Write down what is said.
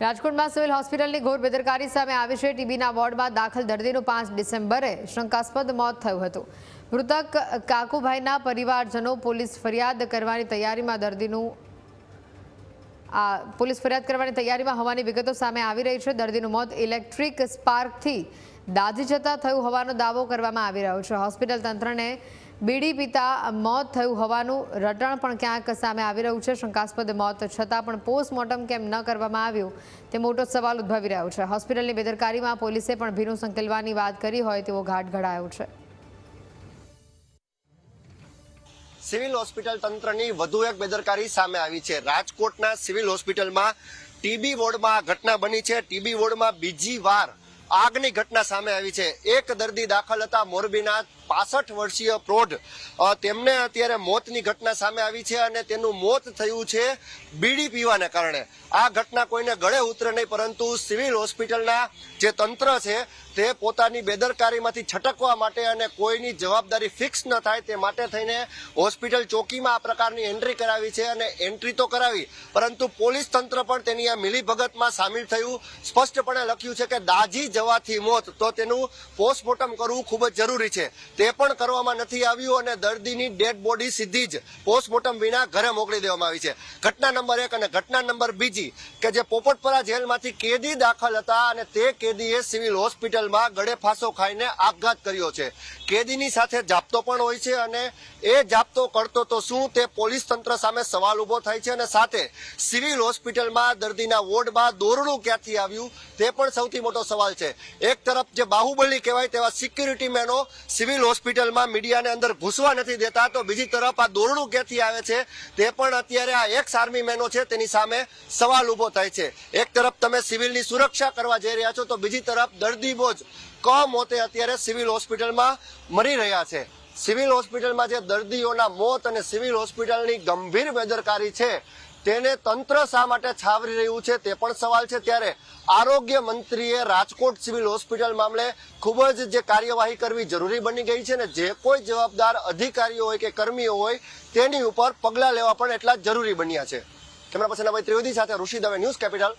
રાજકોટમાં સિવિલ હોસ્પિટલની ઘોર બેદરકારી સામે આવી છે. ટીબીના વોર્ડમાં દાખલ દર્દીનું પાંચ ડિસેમ્બરે શંકાસ્પદ મોત થયું હતું. મૃતક કાકુભાઈના પરિવારજનો પોલીસ ફરિયાદ કરવાની તૈયારીમાં દર્દીનું આ પોલીસ ફરિયાદ કરવાની તૈયારીમાં હોવાની વિગતો સામે આવી રહી છે. દર્દીનું મોત ઇલેક્ટ્રિક સ્પાર્કથી દાઝી જતા થયું હોવાનો દાવો કરવામાં આવી રહ્યો છે. હોસ્પિટલ તંત્રને બીડી પીતા મોત થયું હોવાનું રટણ પણ ક્યાંક સામે આવી રહ્યું છે. શંકાસ્પદ મોત છતાં પણ પોસ્ટમોર્ટમ કેમ ન કરવામાં આવ્યું તે મોટો સવાલ ઉદ્ભવી રહ્યો છે. હોસ્પિટલની બેદરકારીમાં પોલીસે પણ ભીનું સંકેલવાની વાત કરી હોય તેવો ઘાટ ઘડાયો છે. સિવિલ હોસ્પિટલ તંત્રની વધુ એક બેદરકારી સામે આવી છે. રાજકોટના સિવિલ હોસ્પિટલમાં ટીબી વોર્ડમાં ઘટના બની છે. ટીબી વોર્ડમાં બીજી વાર આગની ઘટના સામે આવી છે. એક દર્દી દાખલ હતા મોરબીના પાસઠ વર્ષીય પ્રૌઢ. તેમને અત્યારે મોતની ઘટના સામે આવી છે અને તેનું મોત થયું છે બીડી પીવાને કારણે. આ ઘટના કોઈને ગળે ઉતરે નહીં, પરંતુ સિવિલ હોસ્પિટલના જે તંત્ર છે તે પોતાની બેદરકારીમાંથી છટકવા માટે અને કોઈની જવાબદારી ફિક્સ ન થાય તે માટે થઈને હોસ્પિટલ ચોકીમાં આ પ્રકારની એન્ટ્રી કરાવી છે અને એન્ટ્રી તો કરાવી, પરંતુ પોલીસ તંત્ર પણ તેની આ મિલીભગતમાં સામેલ થયું. સ્પષ્ટપણે લખ્યું છે કે દાજી જવાથી મોત, તો તેનું પોસ્ટમોર્ટમ કરવું ખૂબ જ જરૂરી છે. તે પણ કરવામાં નથી આવ્યું અને દર્દીની ડેડ બોડી સીધી જ પોસ્ટમોર્ટમ વિના ઘરે મોકલી દેવામાં આવી છે. ઘટના નંબર એક અને ઘટના નંબર બીજી, કે જે પોપટપરા જેલમાંથી કેદી દાખલ હતા અને તે કેદીએ સિવિલ હોસ્પિટલમાં ગળે ફાંસો ખાઈને આપઘાત કર્યો છે. કેદીની સાથે જાપતો પણ હોય છે અને એ જાપતો કરતો તો શું? તે પોલીસ તંત્ર સામે સવાલ ઊભો થાય છે અને સાથે સિવિલ હોસ્પિટલમાં દર્દીના વોર્ડમાં દોરડું ક્યાંથી આવ્યું? તે પણ સૌથી મોટો સવાલ છે. એક તરફ જે બાહુબલી કહેવાય તેવા સિક્યુરિટી મેનો સિવિલ હોસ્પિટલમાં મીડિયાને અંદર ઘૂસવા નથી દેતા, તો બીજી તરફ આ દોરડું ક્યાંથી આવે છે તે પણ અત્યારે આ એક્સ આર્મી મેનો છે તેની સામે સવાલ ઊભો થાય છે. એક તરફ તમે સિવિલની સુરક્ષા કરવા જઈ રહ્યા છો, તો બીજી તરફ દર્દી બોજ મોતે અત્યારે સિવિલ હોસ્પિટલમાં મરી રહ્યા છે. સિવિલ હોસ્પિટલમાં જે દર્દીઓના મોત અને સિવિલ હોસ્પિટલની ગંભીર બેદરકારી છે તેને તંત્ર શા માટે છાવરી રહ્યું છે તે પણ સવાલ છે. ત્યારે આરોગ્ય મંત્રીએ રાજકોટ સિવિલ હોસ્પિટલ મામલે ખૂબ જ જે કાર્યવાહી કરવી જરૂરી બની ગઈ છે ને જે કોઈ જવાબદાર અધિકારીઓ હોય કે કર્મીઓ હોય તેની ઉપર પગલાં લેવા પણ એટલા જરૂરી બન્યા છે. કેમેરા પર્સન અભય ત્રિવેદી સાથે ઋષિ દવે ન્યૂઝ કેપિટલ.